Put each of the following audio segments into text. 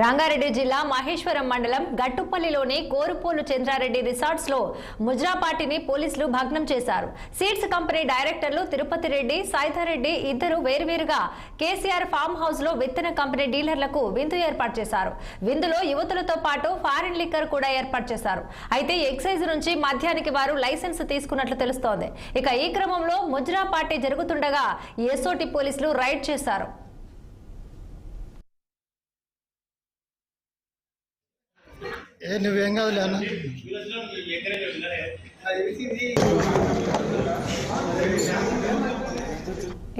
రంగారెడ్డి జిల్లా మహేశ్వరం మండలం గట్టుపల్లిలోని కోరుపోలు చంద్రారెడ్డి రిసార్ట్స్లో ముజ్రా పార్టీని పోలీసులు భగ్నం చేశారు. సీడ్స్ కంపెనీ డైరెక్టర్లు తిరుపతి రెడ్డి సాయిధారెడ్డి ఇద్దరు వేర్వేరుగా కేసీఆర్ ఫామ్ హౌస్లో విత్తన కంపెనీ డీలర్లకు విందు ఏర్పాటు చేశారు. విందులో యువతులతో పాటు ఫారిన్ లిక్కర్ కూడా ఏర్పాటు చేశారు. అయితే ఎక్సైజ్ నుంచి మద్యానికి వారు లైసెన్స్ తీసుకున్నట్లు తెలుస్తోంది. ఇక ఈ క్రమంలో ముజ్రా పార్టీ జరుగుతుండగా ఎస్ఓటి పోలీసులు రైడ్ చేశారు. ఏ నువ్వేం కాదులే అన్న.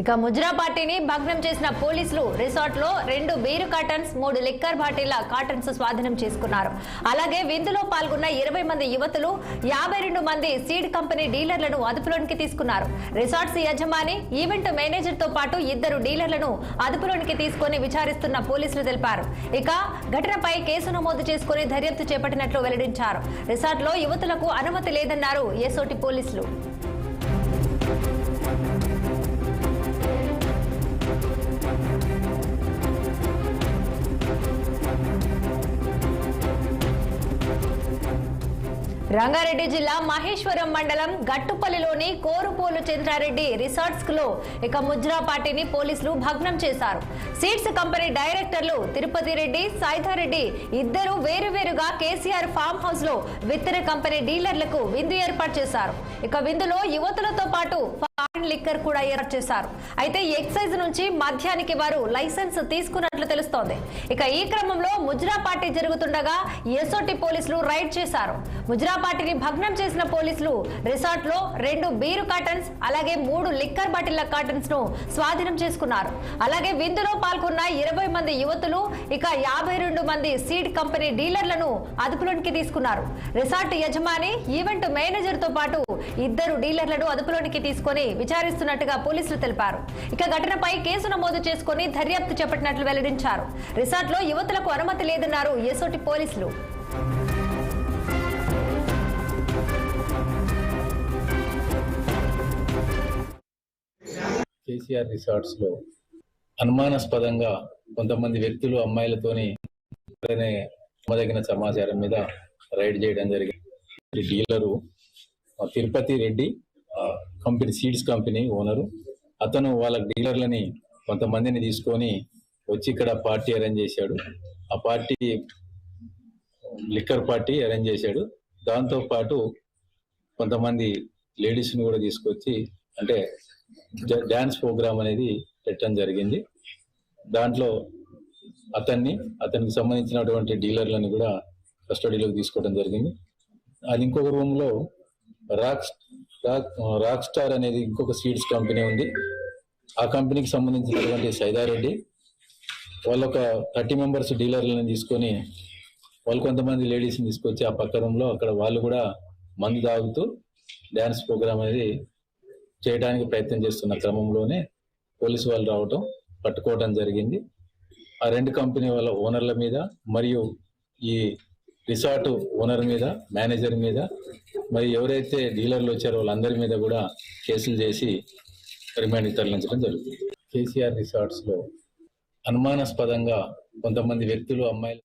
ఇక ముజ్రా పార్టీని భగ్నం చేసిన పోలీసులు రిసార్ట్లో రెండు బీరు కాటన్స్ మూడు లిక్కర్ బాటిళ్ళ కాటన్స్ స్వాధీనం చేసుకున్నారు. అలాగే విందులో పాల్గొన్న ఇరవై మంది యువతులు యాభై రెండు మంది సీడ్ కంపెనీ డీలర్లను అదుపులోనికి తీసుకున్నారు. రిసార్ట్స్ యజమాని ఈవెంట్ మేనేజర్తో పాటు ఇద్దరు డీలర్లను అదుపులోనికి తీసుకొని విచారిస్తున్న పోలీసులు తెలిపారు. ఇక ఘటనపై కేసు నమోదు చేసుకుని దర్యాప్తు చేపట్టినట్లు వెల్లడించారు. రిసార్ట్లో యువతులకు అనుమతి లేదన్నారు ఏసోటి పోలీసులు. రంగారెడ్డి జిల్లా మహేశ్వరం మండలం గట్టుపల్లిలోని కోరుపోలు చంద్రారెడ్డి రిసార్ట్స్లో ఇక ముజ్రా పార్టీని పోలీసులు భగ్నం చేశారు. సీడ్స్ కంపెనీ డైరెక్టర్లు తిరుపతి రెడ్డి సాయిధారెడ్డి ఇద్దరు వేరువేరుగా కేసీఆర్ ఫామ్ హౌస్లో విత్తన కంపెనీ డీలర్లకు విందు ఏర్పాటు చేశారు. ఇక విందులో యువతులతో పాటు లిక్కర్ కూడా ఏర్పాటు చేశారు. అయితే ఎక్సైజ్ నుంచి మద్యానికి వారు లైసెన్స్ తీసుకున్నట్లు తెలుస్తోంది. ఇక ఈ క్రమంలో ముజ్రా పార్టీ జరుగుతుండగా ఎస్ఓటి పోలీసులు రైడ్ చేశారు. ముజ్రా పార్టీని భగ్నం చేసిన పోలీసులు రిసార్ట్లో రెండు బీరు కాటన్స్ అలాగే మూడు లిక్కర్ బాటిళ్ళ కాటన్స్ను స్వాధీనం చేసుకున్నారు. అలాగే విందులో పాల్గొన్న ఇరవై మంది యువతులు ఇక యాభై రెండు మంది సీడ్ కంపెనీ డీలర్లను అదుపులోనికి తీసుకున్నారు. రిసార్ట్ యజమాని ఈవెంట్ మేనేజర్తో పాటు ఇద్దరు డీలర్లను అదుపులోనికి తీసుకొని విచారిస్తున్నట్టుగా పోలీసులు తెలిపారు. ఇక ఘటనపై కేసు నమోదు చేసుకుని దర్యాప్తు చేపట్టినట్లు వెల్లడించారు. రిసార్ట్లో యువతులకు అనుమతి లేదన్నారు ఎసోటి పోలీసులు. కేసీఆర్ రిసార్ట్స్లో అనుమానాస్పదంగా కొంతమంది వ్యక్తులు అమ్మాయిలతోని మొదగిన నమ్మదగిన సమాచారం మీద రైడ్ చేయడం జరిగింది. Dealer Tirupati Reddy company seeds company owner. అతను వాళ్ళ డీలర్లని కొంతమందిని తీసుకొని వచ్చి ఇక్కడ పార్టీ అరేంజ్ చేశాడు. ఆ పార్టీ లిక్కర్ పార్టీ అరేంజ్ చేశాడు. దాంతో పాటు కొంతమంది లేడీస్ని కూడా తీసుకొచ్చి అంటే డ్యాన్స్ డాన్స్ ప్రోగ్రామ్ అనేది పెట్టడం జరిగింది. దాంట్లో అతన్ని అతనికి సంబంధించినటువంటి డీలర్లను కూడా కస్టడీలోకి తీసుకోవడం జరిగింది. అది ఇంకొక రూమ్లో రాక్ రాక్ రాక్ స్టార్ అనేది ఇంకొక సీడ్స్ కంపెనీ ఉంది. ఆ కంపెనీకి సంబంధించినటువంటి సైదారెడ్డి వాళ్ళు ఒక థర్టీ మెంబర్స్ డీలర్లను తీసుకొని వాళ్ళు కొంతమంది లేడీస్ని తీసుకొచ్చి ఆ పక్క రూమ్లో అక్కడ వాళ్ళు కూడా మందు తాగుతూ డ్యాన్స్ ప్రోగ్రామ్ అనేది చేయడానికి ప్రయత్నం చేస్తున్న క్రమంలోనే పోలీసు వాళ్ళు రావటం పట్టుకోవడం జరిగింది. ఆ రెండు కంపెనీ వాళ్ళ ఓనర్ల మీద మరియు ఈ రిసార్ట్ ఓనర్ మీద మేనేజర్ మీద మరి ఎవరైతే డీలర్లు వచ్చారో వాళ్ళందరి మీద కూడా కేసులు చేసి రిమాండ్ తరలించడం జరుగుతుంది. కేసీఆర్ రిసార్ట్స్లో అనుమానాస్పదంగా కొంతమంది వ్యక్తులు అమ్మాయిలు